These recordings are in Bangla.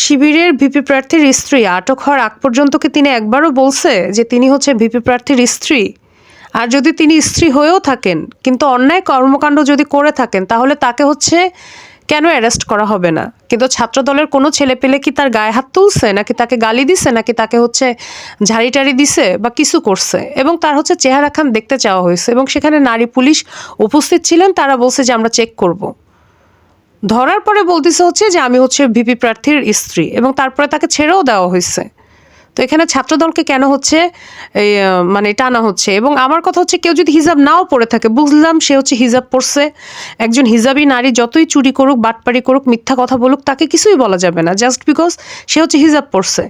শিবিরের ভিপি প্রার্থীর স্ত্রী। আটক হওয়ার আগ পর্যন্ত কি তিনি একবারও বলছে যে তিনি হচ্ছে ভিপি প্রার্থীর স্ত্রী? আর যদি তিনি স্ত্রী হয়েও থাকেন, কিন্তু অন্যায় কর্মকাণ্ড যদি করে থাকেন, তাহলে তাকে হচ্ছে কেন অ্যারেস্ট করা হবে না? কিন্তু ছাত্রদলের কোনো ছেলে পেলে কি তার গায়ে হাত তুলছে, নাকি তাকে গালি দিছে, নাকি তাকে হচ্ছে ঝাড়ি টাড়ি দিছে, বা কিছু করছে? এবং তার হচ্ছে চেহারা খান দেখতে চাওয়া হয়েছে, এবং সেখানে নারী পুলিশ উপস্থিত ছিলেন, তারা বলছে যে আমরা চেক করব। ধরার পরে বলতেছে হচ্ছে যে আমি হচ্ছে ভিপি প্রার্থীর স্ত্রী এবং তারপরে তাকে ছেড়েও দেওয়া হয়েছে। তো এখানে ছাত্রদলকে কেন হচ্ছে মানে টানা হচ্ছে? এবং আমার কথা হচ্ছে কেউ যদি হিজাব নাও পড়ে থাকে, বুঝলাম সে হচ্ছে হিজাব পড়ছে একজন হিজাবি নারী যতই চুরি করুক বাটপারি করুক, মিথ্যা কথা বলুক, তাকে কিছুই বলা যাবে না জাস্ট বিকজ সে হচ্ছে হিজাব পড়ছে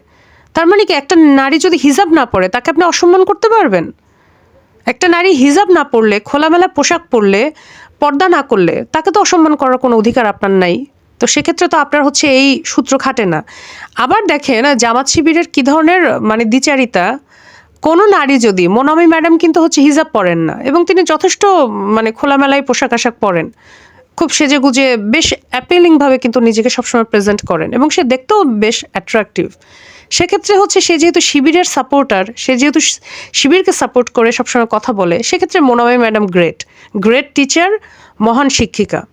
তার মানে কি একটা নারী যদি হিজাব না পড়ে তাকে আপনি অসম্মান করতে পারবেন? একটা নারী হিজাব না পরলে খোলামেলা পোশাক পরলে, পর্দা না করলে, তাকে তো অসম্মান করার কোনো অধিকার আপনার নাই। তো সেক্ষেত্রে তো আপনার হচ্ছে এই সূত্র খাটে না। আবার দেখেন জামাত শিবিরের কী ধরনের মানে দ্বিচারিতা? কোনো নারী যদি, মোনামি ম্যাডাম কিন্তু হচ্ছে হিজাব পরেন না এবং তিনি যথেষ্ট মানে খোলামেলায় পোশাক আশাক পরেন। খুব সেজে গুজে বেশ অ্যাপিলিংভাবে কিন্তু নিজেকে সবসময় প্রেজেন্ট করেন এবং সে দেখতেও বেশ অ্যাট্রাকটিভ সেক্ষেত্রে হচ্ছে সে যেহেতু শিবিরের সাপোর্টার সে যেহেতু শিবিরকে সাপোর্ট করে সবসময় কথা বলে, সেক্ষেত্রে Monamoy madam great. Great teacher, মহান শিক্ষিকা।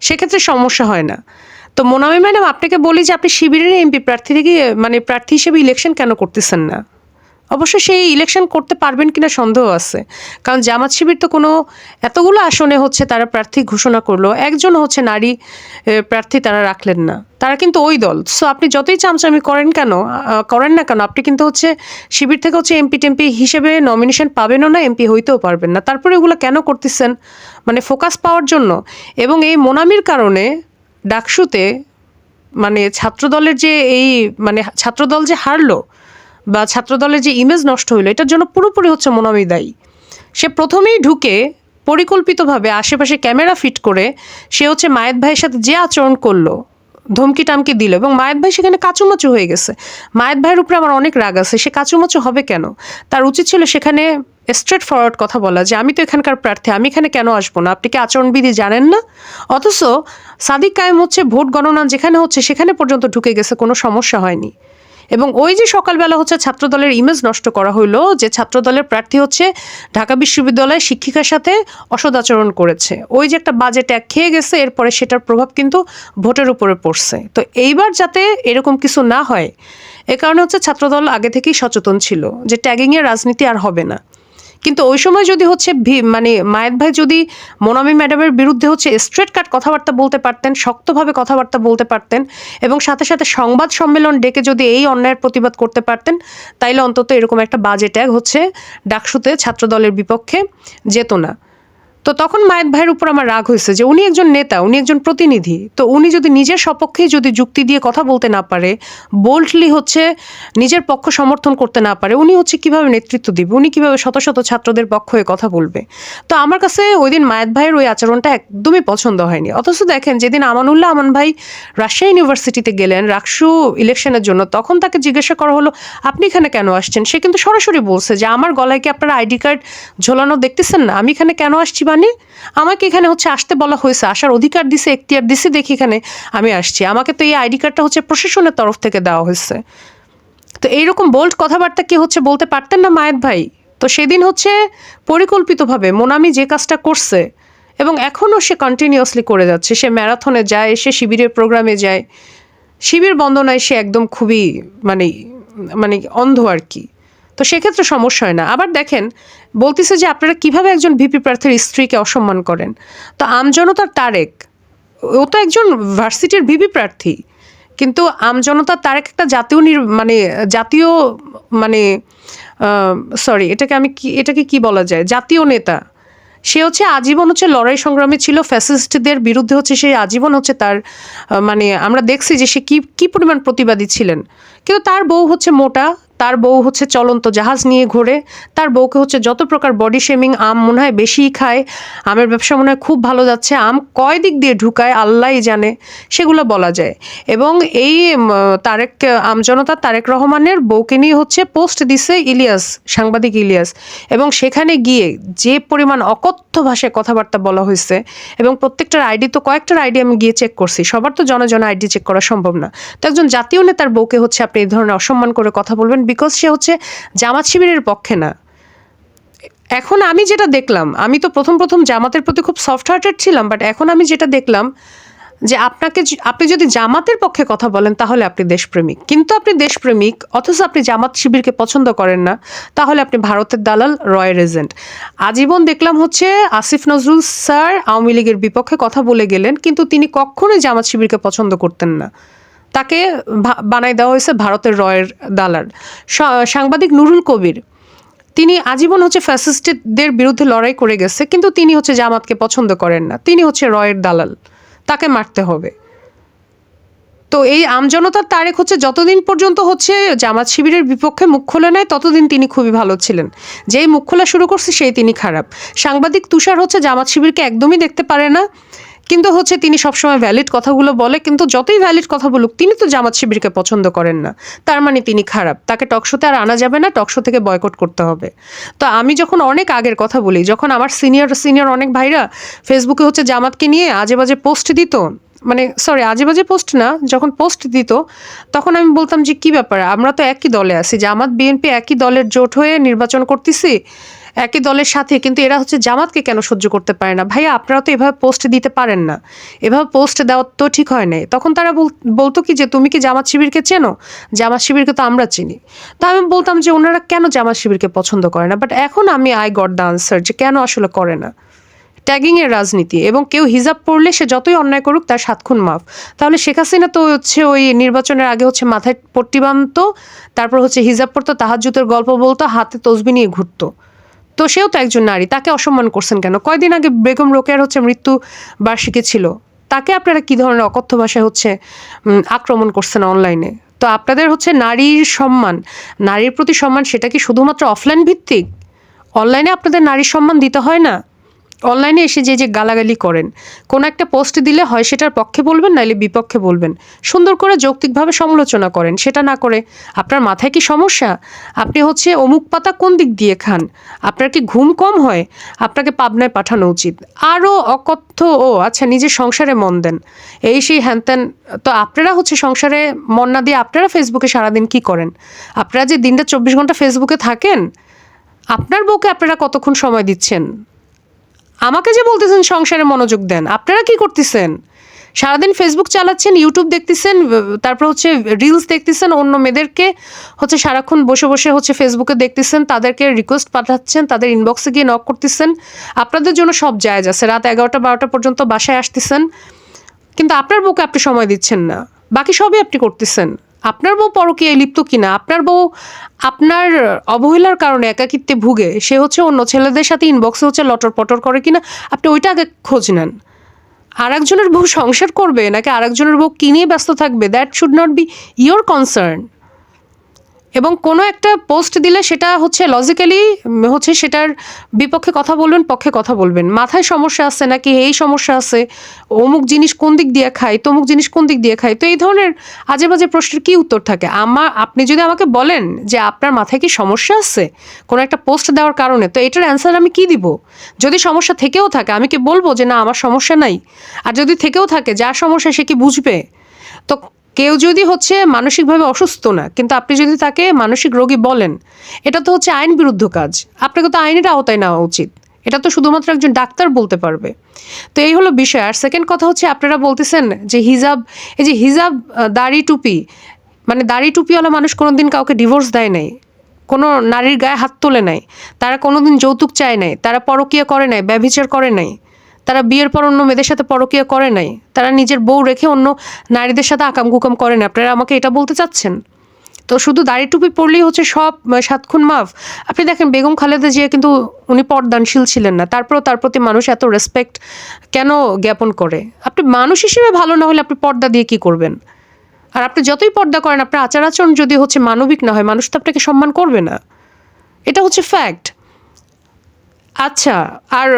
সেক্ষেত্রে সমস্যা হয় না। তো মোনামি ম্যাডাম, আপনাকে বলি যে আপনি শিবিরের এমপি প্রার্থী থেকে মানে প্রার্থী হিসেবে ইলেকশন কেন করতেছেন না? অবশ্য সেই ইলেকশন করতে পারবেন কিনা সন্দেহ আছে। কারণ জামাত শিবির তো কোনো এতগুলো আসনে হচ্ছে তারা প্রার্থী ঘোষণা করল, একজন হচ্ছে নারী প্রার্থী তারা রাখলেন না। তারা কিন্তু ওই দল। সো আপনি যতই চামচামি করেন কেন করেন না কেন, আপনি কিন্তু হচ্ছে শিবির থেকে হচ্ছে এমপি টেমপি হিসেবে নমিনেশন পাবেনও না এমপি হইতেও পারবেন না। তারপরে এগুলো কেন করতেছেন? মানে ফোকাস পাওয়ার জন্য। এবং এই মোনামির কারণে ডাকসুতে মানে ছাত্রদলের যে এই মানে ছাত্রদল যে হারলো বা ছাত্রদলের যে ইমেজ নষ্ট হইল, এটার জন্য পুরোপুরি হচ্ছে মোনামি দায়ী। সে প্রথমেই ঢুকে পরিকল্পিতভাবে আশেপাশে ক্যামেরা ফিট করে সে হচ্ছে মায়ের ভাইয়ের সাথে যে আচরণ করল, ধমকি টামকি দিল এবং মায়ের ভাই সেখানে কাচুমাচু হয়ে গেছে। মায়ের ভাইয়ের উপরে আমার অনেক রাগ আছে, সে কাচুমাচু হবে কেন? তার উচিত ছিল সেখানে স্ট্রেট ফরওয়ার্ড কথা বলা যে, আমি তো এখানকার প্রার্থী, আমি এখানে কেন আসব না? আপনি কি আচরণবিধি জানেন না? অথচ সাদিক কায়েম হচ্ছে ভোট গণনা যেখানে হচ্ছে সেখানে পর্যন্ত ঢুকে গেছে, কোনো সমস্যা হয়নি। এবং ওই যে সকালবেলা হচ্ছে ছাত্রদলের ইমেজ নষ্ট করা হইল, যে ছাত্রদলের প্রার্থী হচ্ছে ঢাকা বিশ্ববিদ্যালয়ে শিক্ষিকার সাথে অসদাচরণ করেছে। ওই যে একটা বাজে ট্যাগ খেয়ে গেছে, এরপরে সেটার প্রভাব কিন্তু ভোটের উপরে পড়ছে। তো এইবার যাতে এরকম কিছু না হয়, এ কারণে হচ্ছে ছাত্রদল আগে থেকেই সচেতন ছিল যে ট্যাগিংয়ের রাজনীতি আর হবে না। কিন্তু ওই সময় যদি হচ্ছে মানে মায়ের ভাই যদি মোনামি ম্যাডামের বিরুদ্ধে হচ্ছে স্ট্রেট কাট কথাবার্তা বলতে পারতেন, শক্তভাবে কথাবার্তা বলতে পারতেন এবং সাথে সাথে সংবাদ সম্মেলন ডেকে যদি এই অন্যায়ের প্রতিবাদ করতে পারতেন, তাইলে অন্তত এরকম একটা বাজে ট্যাগ হচ্ছে ডাকসুতে ছাত্রদলের বিপক্ষে যেত না। তো তখন মায়ের ভাইয়ের উপর আমার রাগ হয়েছে যে উনি একজন নেতা, উনি একজন প্রতিনিধি। তো উনি যদি নিজের সপক্ষেই যদি যুক্তি দিয়ে কথা বলতে না পারে বোল্ডলি হচ্ছে নিজের পক্ষ সমর্থন করতে না পারে, উনি হচ্ছে কীভাবে নেতৃত্ব দিবে? উনি কীভাবে শত শত ছাত্রদের পক্ষ হয়ে কথা বলবে? তো আমার কাছে ওই দিন মায়ের ভাইয়ের ওই আচরণটা একদমই পছন্দ হয়নি। অথচ দেখেন, যেদিন আমানুল্লাহ আমান ভাই রাজশাহী ইউনিভার্সিটিতে গেলেন, রাকসু ইলেকশনের জন্য, তখন তাকে জিজ্ঞাসা করা হলো, আপনি এখানে কেন আসছেন? সে কিন্তু সরাসরি বলছে যে, আমার গলায় কি আপনারা আইডি কার্ড ঝোলানো দেখতেছেন না? আমি এখানে কেন আসছি মানে আমাকে এখানে হচ্ছে আসতে বলা হয়েছে, আসার অধিকার দিছে, এখতিয়ার দিছে, দেখি এখানে আমি আসছি। আমাকে তো এই আইডি কার্ডটা হচ্ছে প্রশাসনের তরফ থেকে দেওয়া হয়েছে। তো এইরকম বোল্ড কথাবার্তা কি হচ্ছে বলতে পারতেন না মায়ের ভাই? তো সেদিন হচ্ছে পরিকল্পিতভাবে মোনামি যে কাজটা করছে এবং এখনও সে কন্টিনিউয়াসলি করে যাচ্ছে, সে ম্যারাথনে যায়, সে শিবিরের প্রোগ্রামে যায়, শিবির বন্দনায় সে একদম খুবই মানে মানে অন্ধ আর কি। তো সেক্ষেত্রে সমস্যা হয় না। আবার দেখেন, বলতেছে যে আপনারা কীভাবে একজন ভিপি প্রার্থীর স্ত্রীকে অসম্মান করেন? তো আমজনতার তারেক, ও তো একজন ভার্সিটির ভিপি প্রার্থী, কিন্তু আমজনতা তার একটা জাতীয় মানে জাতীয় মানে সরি এটাকে আমি কি, এটাকে কি বলা যায়? জাতীয় নেতা। সে হচ্ছে আজীবন হচ্ছে লড়াই সংগ্রামে ছিল, ফ্যাসিস্টদের বিরুদ্ধে হচ্ছে সে আজীবন হচ্ছে তার মানে আমরা দেখছি যে সে কি কি পরিমাণ প্রতিবাদী ছিলেন। কিন্তু তার বউ হচ্ছে মোটা তার বউ হচ্ছে চলন্ত জাহাজ নিয়ে ঘোরে। তার বউকে হচ্ছে যত প্রকার বডি শেমিং আম মনে হয় বেশিই খায়। আমের ব্যবসা মনে হয় খুব ভালো যাচ্ছে। আম কয় দিক দিয়ে ঢুকায় আল্লাহই জানে, সেগুলো বলা যায়। এবং এই তারেক আমজনতা তারেক রহমানের বউকে নিয়ে হচ্ছে পোস্ট দিছে ইলিয়াস, সাংবাদিক ইলিয়াস। এবং সেখানে গিয়ে যে পরিমাণ অকথ্য ভাষায় কথাবার্তা বলা হয়েছে এবং প্রত্যেকটার আইডি, তো কয়েকটার আইডি আমি গিয়ে চেক করছি। সবার তো জন জন আইডি চেক করা সম্ভব না। তো একজন জাতীয় নেতার বউকে হচ্ছে আপনি এই ধরনের অসম্মান করে কথা বলবেন বিকজ সে হচ্ছে জামাত শিবিরের পক্ষে না। এখন আমি যেটা দেখলাম, আমি তো প্রথম প্রথম জামাতের প্রতি খুব সফট হার্টেড ছিলাম বাট এখন আমি যেটা দেখলাম যে আপনাকে আপনি যদি জামাতের পক্ষে কথা বলেন, তাহলে আপনি দেশপ্রেমিক। কিন্তু আপনি দেশপ্রেমিক, অথচ আপনি জামাত শিবিরকে পছন্দ করেন না, তাহলে আপনি ভারতের দালাল, রয়ের এজেন্ট। আজীবন দেখলাম হচ্ছে আসিফ নজরুল স্যার আওয়ামী লীগের বিপক্ষে কথা বলে গেলেন, কিন্তু তিনি কখনোই জামাত শিবিরকে পছন্দ করতেন না। তাকে বানাই দেওয়া হয়েছে ভারতের রয়ের দালাল। সাংবাদিক নুরুল কবির, তিনি আজীবন হচ্ছে ফ্যাসিস্টদের বিরুদ্ধে লড়াই করে গেছে, কিন্তু তিনি হচ্ছে জামাতকে পছন্দ করেন না। তিনি হচ্ছে রয়ের দালাল, তাকে মারতে হবে। তো এই আমজনতার তারেক হচ্ছে যতদিন পর্যন্ত হচ্ছে জামাত শিবিরের বিপক্ষে মুখ খোলে নেয় ততদিন তিনি খুবই ভালো ছিলেন। যেই মুখ খোলা শুরু করছে, সেই তিনি খারাপ। সাংবাদিক তুষার হচ্ছে জামাত শিবিরকে একদমই দেখতে পারে না। কিন্তু হচ্ছে তিনি সবসময় ভ্যালিড কথাগুলো বলে, কিন্তু যতই ভ্যালিড কথা বলুক, তিনি তো জামাত শিবিরকে পছন্দ করেন না। তার মানে তিনি খারাপ। তাকে টকশোতে আর আনা যাবে না টকশো থেকে বয়কট করতে হবে। তো আমি যখন অনেক আগের কথা বলি, যখন আমার সিনিয়র সিনিয়র অনেক ভাইরা ফেসবুকে হচ্ছে জামাতকে নিয়ে আজে বাজে পোস্ট দিত মানে সরি আজে বাজে পোস্ট না, যখন পোস্ট দিত, তখন আমি বলতাম যে, কি ব্যাপার? আমরা তো একই দলে আছি। জামাত বিএনপি একই দলের জোট হয়ে নির্বাচন করতেছি। একই দলের সাথে, কিন্তু এরা হচ্ছে জামাতকে কেন সহ্য করতে পারে না? ভাইয়া, আপনারা তো এভাবে পোস্ট দিতে পারেন না। এভাবে পোস্ট দেওয়া তো ঠিক হয় নাই। তখন তারা বল- বলতো কি যে, তুমি কি জামাত শিবিরকে চেনো? জামাত শিবিরকে তো আমরা চিনি। তা আমি বলতাম যে, ওনারা কেন জামাত শিবিরকে পছন্দ করে না? বাট এখন আমি আই গট দ্য আনসার যে, কেন আসলে করে না? ট্যাগিংয়ের রাজনীতি এবং কেউ হিজাব পড়লে সে যতই অন্যায় করুক তার সাত খুন মাফ। তাহলে শেখ হাসিনা তো হচ্ছে ওই নির্বাচনের আগে হচ্ছে মাথায় পট্টি বাঁধতো, তারপর হচ্ছে হিজাব পড়তো তাহাজুতের গল্প বলতো, হাতে তসবি নিয়ে ঘুরতো। তো সেও তো একজন নারী, তাকে অসম্মান করছেন কেন? কয়দিন আগে বেগম রোকেয়ার হচ্ছে মৃত্যু বার্ষিকী ছিল। তাকে আপনারা কি ধরনের অকথ্য ভাষায় হচ্ছে আক্রমণ করছেন অনলাইনে তো আপনাদের হচ্ছে নারীর সম্মান, নারীর প্রতি সম্মান সেটা কি শুধুমাত্র অফলাইন ভিত্তিক অনলাইনে আপনাদের নারীর সম্মান দিতে হয় না? অনলাইনে এসে যে যে গালাগালি করেন, কোনো একটা পোস্ট দিলে হয় সেটার পক্ষে বলবেন, নাইলে বিপক্ষে বলবেন। সুন্দর করে যৌক্তিকভাবে সমালোচনা করেন, সেটা না করে আপনার মাথায় কি সমস্যা? আপনি হচ্ছে অমুক পাতা কোন দিক দিয়ে খান? আপনার কি ঘুম কম হয়? আপনাকে পাবনায় পাঠানো উচিত। আরও অকথ্য, ও আচ্ছা নিজের সংসারে মন দেন। এই সেই হ্যানত্যান তো আপনারা হচ্ছে সংসারে মন না দিয়ে আপনারা ফেসবুকে সারাদিন কি করেন? আপনারা যে দিনটা চব্বিশ ঘণ্টা ফেসবুকে থাকেন, আপনার বউকে আপনারা কতক্ষণ সময় দিচ্ছেন? আমাকে যে বলতেছেন সংসারে মনোযোগ দেন, আপনারা কি করতেছেন? সারাদিন ফেসবুক চালাচ্ছেন ইউটিউব দেখতেছেন তারপর হচ্ছে রিলস দেখতেছেন, অন্য মেয়েদেরকে হচ্ছে সারাক্ষণ বসে বসে হচ্ছে ফেসবুকে দেখতেছেন, তাদেরকে রিকোয়েস্ট পাঠাচ্ছেন, তাদের ইনবক্সে গিয়ে নক করতেছেন। আপনাদের জন্য সব জায়জ আছে, রাত এগারোটা বারোটা পর্যন্ত বাসায় আসতেছেন। কিন্তু আপনার বুকে আপনি সময় দিচ্ছেন না, বাকি সবই আপনি করতেছেন। আপনার বউ পরকীয়ায় লিপ্ত কিনা? আপনার বউ, আপনার অবহেলার কারণে একাকিত্বে ভুগে, সে হচ্ছে অন্য ছেলেদের সাথে ইনবক্সে হচ্ছে লটর পটর করে কিনা? আপনি ওইটা আগে খোঁজ নেন। আর একজনের বউ সংসার করবে, নাকি আর একজনের বউ কিনিয়ে ব্যস্ত থাকবে? That should not be your concern এবং কোনো একটা পোস্ট দিলে সেটা হচ্ছে লজিক্যালি হচ্ছে সেটার বিপক্ষে কথা বলবেন, পক্ষে কথা বলবেন। মাথায় সমস্যা আছে নাকি? এই সমস্যা আছে। অমুক জিনিস কোন দিক দিয়ে খাই তমুক জিনিস কোন দিক দিয়ে খাই তো এই ধরনের আজে বাজে প্রশ্নের কী উত্তর থাকে? আমার, আপনি যদি আমাকে বলেন যে আপনার মাথায় কি সমস্যা আছে, কোনো একটা পোস্ট দেওয়ার কারণে, তো এটার অ্যান্সার আমি কি দিব? যদি সমস্যা থেকেও থাকে, আমি কি বলব যে না, আমার সমস্যা নাই? আর যদি থেকেও থাকে যা সমস্যা সে কি বুঝবে? কেউ যদি হচ্ছে মানসিকভাবে অসুস্থ না, কিন্তু আপনি যদি তাকে মানসিক রোগী বলেন, এটা তো হচ্ছে আইন বিরুদ্ধ কাজ। আপনাকে তো আইনের আওতায় নেওয়া উচিত। এটা তো শুধুমাত্র একজন ডাক্তার বলতে পারবে। তো এই হলো বিষয়। আর সেকেন্ড কথা হচ্ছে, আপনারা বলতেছেন যে হিজাব, এই যে হিজাব দাড়ি, টুপি মানে দাড়ি, টুপিওয়ালা মানুষ কোনোদিন কাউকে ডিভোর্স দেয় নাই। কোনো নারীর গায়ে হাত তোলে নাই। তারা কোনোদিন যৌতুক চায় নাই। তারা পরকীয়া করে নাই, ব্যভিচার করে নাই। তারা বিয়ের পর অন্য মেয়েদের সাথে পরকীয়া করে নাই। তারা নিজের বউ রেখে অন্য নারীদের সাথে আকাম কুকাম করে না আপনারা আমাকে এটা বলতে চাচ্ছেন? তো শুধু দাড়ি টুপি পরলেই হচ্ছে সব আহ, সাতক্ষণ মাফ। আপনি দেখেন বেগম খালেদা জিয়া কিন্তু উনি পর্দানশীল ছিলেন না। তারপরেও তার প্রতি মানুষ এত রেসপেক্ট কেন জ্ঞাপন করে? আপনি মানুষ হিসেবে ভালো না হলে আপনি পর্দা দিয়ে কি করবেন? আর আপনি যতই পর্দা করেন আপনার আচার আচরণ যদি হচ্ছে মানবিক না হয় মানুষ তো আপনাকে সম্মান করবে না। এটা হচ্ছে ফ্যাক্ট আচ্ছা আর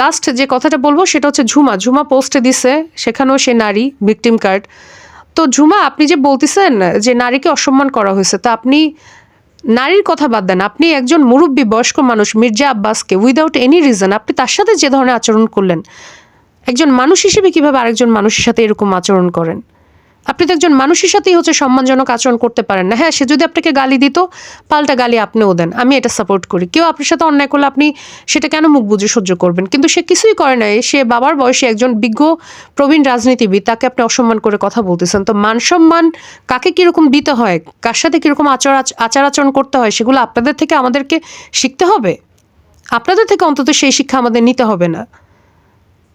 লাস্ট যে কথাটা বলব সেটা হচ্ছে ঝুমা। ঝুমা পোস্টে দিছে, সেখানেও সে নারী ভিকটিম কার্ড তো ঝুমা, আপনি যে বলতেছেন যে নারীকে অসম্মান করা হয়েছে, তা আপনি নারীর কথা বাদ দেন। আপনি একজন মুরব্বী, বয়স্ক মানুষ, মির্জা আব্বাসকে উইদাউট এনি রিজন আপনি তার সাথে যে ধরনের আচরণ করলেন, একজন মানুষ হিসেবে কীভাবে আরেকজন মানুষের সাথে এরকম আচরণ করেন? আপনি তো একজন মানুষের সাথেই হচ্ছে সম্মানজনক আচরণ করতে পারেন না। হ্যাঁ সে যদি আপনাকে গালি দিত, পাল্টা গালি আপনিও দেন। আমি এটা সাপোর্ট করি। কেউ আপনার সাথে অন্যায় করলে আপনি সেটা কেন মুখ বুঝে সহ্য করবেন? কিন্তু সে কিছুই করে নাই। সে বাবার বয়সে একজন বিজ্ঞ, প্রবীণ রাজনীতিবিদ, তাকে আপনি অসম্মান করে কথা বলতেছেন। তো মান সম্মান কাকে কীরকম দিতে হয়? কার সাথে কীরকম আচার আচার আচরণ করতে হয়? সেগুলো আপনাদের থেকে আমাদেরকে শিখতে হবে। আপনাদের থেকে অন্তত সেই শিক্ষা আমাদের নিতে হবে না।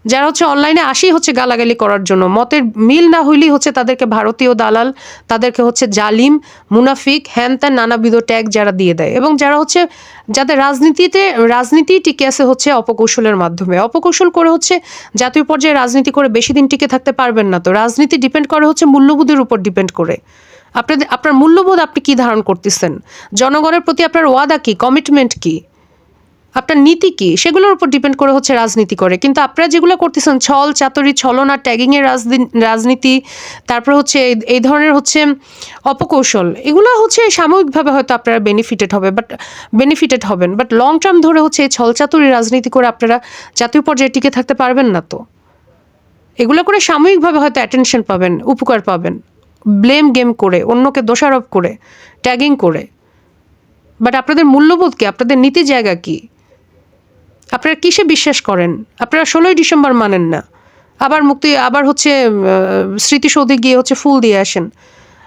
যারা হচ্ছে অনলাইনে আসি হচ্ছে গালাগালি করার জন্য। মতের মিল না হইলেই হচ্ছে তাদেরকে ভারতীয় দালাল, তাদেরকে হচ্ছে জালিম, মুনাফিক হ্যান ত্যান নানাবিধ ট্যাগ যারা দিয়ে দেয়। এবং যারা হচ্ছে, যাদের রাজনীতিতে, রাজনীতি টিকে আছে হচ্ছে অপকৌশলের মাধ্যমে। অপকৌশল করে হচ্ছে জাতীয় পর্যায়ে রাজনীতি করে বেশি দিন টিকে থাকতে পারবেন না তো। রাজনীতি ডিপেন্ড করে হচ্ছে মূল্যবোধের উপর ডিপেন্ড করে। আপনাদের, আপনার মূল্যবোধ আপনি কি ধারণ করতেছেন? জনগণের প্রতি আপনার ওয়াদা কি? কমিটমেন্ট কি? আপনার নীতি কি? সেগুলোর উপর ডিপেন্ড করে হচ্ছে রাজনীতি করে। কিন্তু আপনারা যেগুলো করতেছেন, ছল, চাতরি, ছলনা ট্যাগিংয়ের রাজনীতি, তারপর হচ্ছে এই- ধরনের হচ্ছে অপকৌশল, এগুলো হচ্ছে সাময়িকভাবে হয়তো আপনারা বেনিফিটেড হবে বাট বেনিফিটেড হবেন। বাট লং টার্ম ধরে হচ্ছে এই ছল, চাতুরি, রাজনীতি করে আপনারা জাতীয় পর্যায়ে টিকে থাকতে পারবেন না তো? এগুলো করে সাময়িকভাবে হয়তো অ্যাটেনশন পাবেন, উপকার পাবেন। ব্লেম গেম করে, অন্যকে দোষারোপ করে ট্যাগিং করে। বাট আপনাদের মূল্যবোধ কি? আপনাদের নীতি জায়গা কি? আপনারা কিসে বিশ্বাস করেন? আপনারা ষোলোই ডিসেম্বর মানেন না। আবার মুক্তি, আবার হচ্ছে স্মৃতিসৌধে গিয়ে হচ্ছে ফুল দিয়ে আসেন।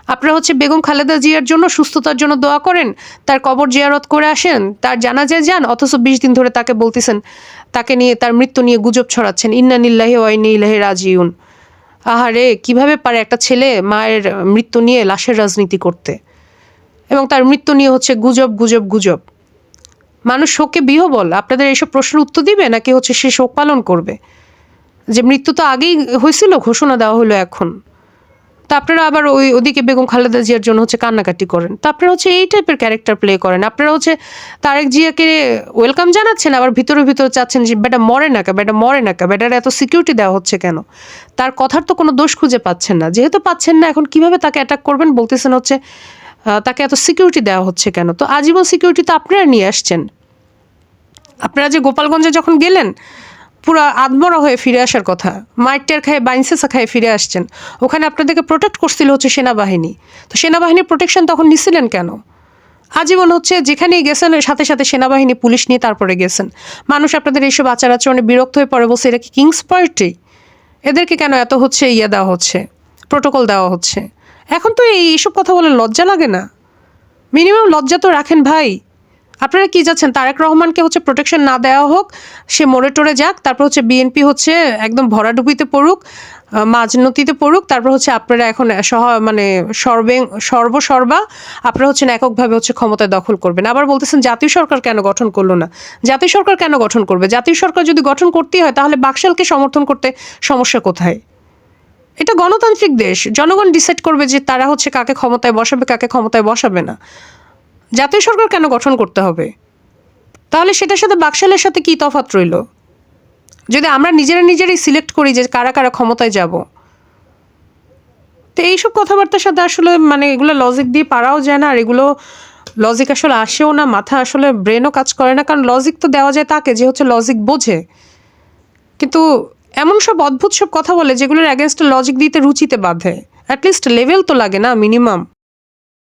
আপনারা হচ্ছে বেগম খালেদা জিয়ার জন্য সুস্থতার জন্য দোয়া করেন, তার কবর জিয়ারত করে আসেন, তার জানাজায় যান, অথচ বিশ দিন ধরে তাকে বলতেছেন, তাকে নিয়ে, তার মৃত্যু নিয়ে গুজব ছড়াচ্ছেন। ইন্না নিল্লাহি ওয়াইনি ইলাহি রাজিউন। আহারে কীভাবে পারে একটা ছেলে মায়ের মৃত্যু নিয়ে লাশের রাজনীতি করতে? এবং তার মৃত্যু নিয়ে হচ্ছে গুজব গুজব গুজব। মানুষ শোকে বিহবল। আপনাদের এইসব প্রশ্নের উত্তর দিবে নাকি হচ্ছে সে শোক পালন করবে? যে মৃত্যু তো আগেই হয়েছিল, ঘোষণা দেওয়া হলো এখন। তা আপনারা আবার ওই ওদিকে বেগম খালেদা জিয়ার জন্য হচ্ছে কান্নাকাটি করেন। তা আপনারা হচ্ছে এই টাইপের ক্যারেক্টার প্লে করেন। আপনারা হচ্ছে তারেক জিয়াকে ওয়েলকাম জানাচ্ছেন, আবার ভিতরে ভিতরে চাচ্ছেন যে, বেটা মরে না কা, বেটা মরে না কা, বেটার এত সিকিউরিটি দেওয়া হচ্ছে কেন? তার কথার তো কোনো দোষ খুঁজে পাচ্ছেন না। যেহেতু পাচ্ছেন না, এখন কীভাবে তাকে অ্যাটাক করবেন বলতেছেন হচ্ছে তাকে এত সিকিউরিটি দেওয়া হচ্ছে কেন? তো আজীবন সিকিউরিটি তো আপনারা নিয়ে আসছেন। আপনারা যে গোপালগঞ্জে যখন গেলেন, পুরো আদমরা হয়ে ফিরে আসার কথা। মায়ের টের খায়, বাইনসেসা খায় ফিরে আসছেন। ওখানে আপনাদেরকে প্রোটেক্ট করছিল হচ্ছে সেনাবাহিনী। তো সেনাবাহিনীর প্রোটেকশন তখন নিছিলেন কেন? আজীবন হচ্ছে যেখানেই গেছেন ওর সাথে সাথে সেনাবাহিনী, পুলিশ নিয়ে তারপরে গেছেন। মানুষ আপনাদের এইসব আচার আচরণে বিরক্ত হয়ে পড়ে, বলছে, এটা কি কিংস পার্টি? এদেরকে কেন এত হচ্ছে ইয়ে দেওয়া হচ্ছে প্রোটোকল দেওয়া হচ্ছে? এখন তো এই এইসব কথা বলে লজ্জা লাগে না। মিনিমাম লজ্জা তো রাখেন ভাই। আপনারা কি যাচ্ছেন? তারেক রহমানকে হচ্ছে প্রোটেকশন না দেওয়া হোক সে মরে টরে যাক তারপর হচ্ছে বিএনপি হচ্ছে একদম ভরাডুবিতে পড়ুক আহ, মাঝ নদীতে পড়ুক তারপর হচ্ছে আপনারা এখন সহ মানে সর্বে সর্বসর্বা আপনারা হচ্ছেন এককভাবে হচ্ছে ক্ষমতায় দখল করবেন। আবার বলতেছেন জাতীয় সরকার কেন গঠন করল না? জাতীয় সরকার কেন গঠন করবে? জাতীয় সরকার যদি গঠন করতেই হয় তাহলে বাকশালকে সমর্থন করতে সমস্যা কোথায়? এটা গণতান্ত্রিক দেশ। জনগণ ডিসাইড করবে যে তারা হচ্ছে কাকে ক্ষমতায় বসাবে, কাকে ক্ষমতায় বসাবে না। জাতীয় সরকার কেন গঠন করতে হবে? তাহলে সেটার সাথে বাকশালের সাথে কি তফাৎ রইল? যদি আমরা নিজেরা নিজেরাই সিলেক্ট করি যে কারা কারা ক্ষমতায় যাব। তো এইসব কথাবার্তার সাথে আসলে মানে এগুলো লজিক দিয়ে পারাও যায় না, আর এগুলো লজিক আসলে আসেও না, মাথা আসলে ব্রেনও কাজ করে না, কারণ লজিক তো দেওয়া যায় তাকে, যে হচ্ছে লজিক বোঝে। কিন্তু এমন সব অদ্ভুত সব কথা বলে যেগুলোর অ্যাগেনস্টে লজিক দিতে রুচিতে বাধে। অ্যাটলিস্ট লেভেল তো লাগে না মিনিমাম